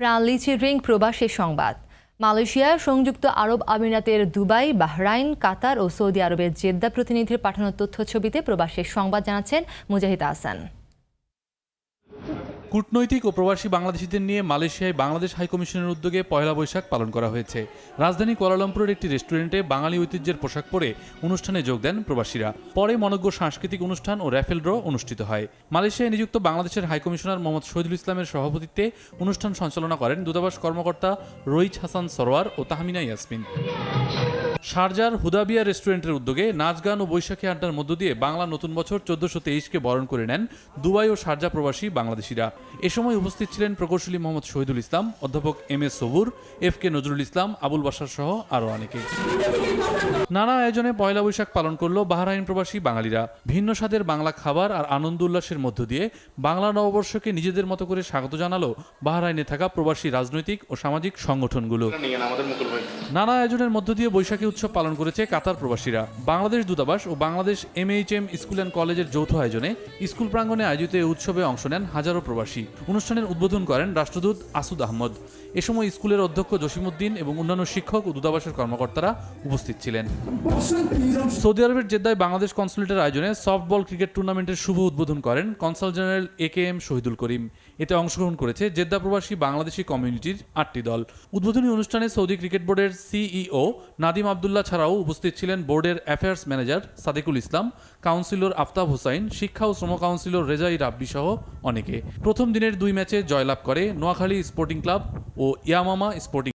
প্রাণলিচি ring প্রবাসী সংবাদ। Malaysia, সংযুক্ত আরব আমিরাতের দুবাই, বাহরাইন, কাতার ও সৌদি আরবের জেদ্দা প্রতিনিধির পাঠানো তথ্য ছবিতে প্রবাসের সংবাদ জানাচ্ছেন মুজাহিদ আহসান। কূটনৈতিক ও প্রবাসী বাংলাদেশিদের নিয়ে মালয়েশিয়ায় বাংলাদেশ হাইকমিশনের উদ্যোগে পয়লা বৈশাখ পালন করা হয়েছে। রাজধানী কুয়ালালামপুরের একটি রেস্টুরেন্টে বাঙালি ঐতিহ্যের পোশাক পরে অনুষ্ঠানে যোগ দেন প্রবাসীরা। পরে মনজ্ঞ সাংস্কৃতিক অনুষ্ঠান ও র্যাফেল ড্র অনুষ্ঠিত হয়। মালয়েশিয়ায় নিযুক্ত বাংলাদেশের হাইকমিশনার মোহাম্মদ শহীদুল ইসলামের সভাপতিত্বে অনুষ্ঠান সঞ্চালনা করেন দূতাবাস কর্মকর্তা রইচ হাসান সরোয়ার ও তাহমিনা ইয়াসমিন। শারজার হুদাবিয়া রেস্টুরেন্টের উদ্যোগে নাচ গান ও বৈশাখী আড্ডার মধ্য দিয়ে বাংলা নতুন বছর চোদ্দশো তেইশকে বরণ করে নেন দুবাই ও শারজা প্রবাসী বাংলাদেশিরা। এ সময় উপস্থিত ছিলেন প্রকৌশলী মোহাম্মদ শহীদুল ইসলাম অধ্যাপক M S Sabur F K Nazrul Islam Abul Basar সহ আরও অনেকে। নানা আয়োজনে পয়লা বৈশাখ পালন করল বাহরাইন প্রবাসী বাঙালিরা। ভিন্ন স্বাদের বাংলা খাবার আর আনন্দ উল্লাসের মধ্য দিয়ে বাংলা নববর্ষকে নিজেদের মতো করে স্বাগত জানালো বাহরাইনে থাকা প্রবাসী রাজনৈতিক ও সামাজিক সংগঠনগুলো। নানা আয়োজনের মধ্য দিয়ে বৈশাখী উৎসব পালন করেছে কাতার প্রবাসীরা। বাংলাদেশ দূতাবাস ও বাংলাদেশ এমএইচএম স্কুল অ্যান্ড কলেজের যৌথ আয়োজনে স্কুল প্রাঙ্গণে আয়োজিত এই উৎসবে অংশ নেন হাজারো প্রবাসী। অনুষ্ঠানের উদ্বোধন করেন রাষ্ট্রদূত আসুদ আহমদ। এ সময় স্কুলের অধ্যক্ষ জসিমউদ্দিন এবং অন্যান্য শিক্ষক ও দূতাবাসের কর্মকর্তারা উপস্থিত ছিলেন। সৌদি আরবের জেদ্দায় বাংলাদেশ কনসুলেটের আয়োজনে সফটবল ক্রিকেট টুর্নামেন্টের শুভ উদ্বোধন করেন consul general A K M Shahidul Karim. এতে অংশগ্রহণ করেছে জেদ্দা প্রবাসী বাংলাদেশি কমিউনিটির আটটি দল। উদ্বোধনী অনুষ্ঠানে সৌদি ক্রিকেট বোর্ডের সিইও নাদিম আবদুল্লাহ ছাড়াও উপস্থিত ছিলেন বোর্ডের affairs manager Sadikul Islam, councillor Aftab Hussain, শিক্ষা ও শ্রম কাউন্সিলর রেজাই রাব্বি সহ অনেকে। প্রথম দিনের দুই ম্যাচে জয়লাভ করে নোয়াখালী স্পোর্টিং ক্লাব ও ইয়ামামা স্পোর্টিং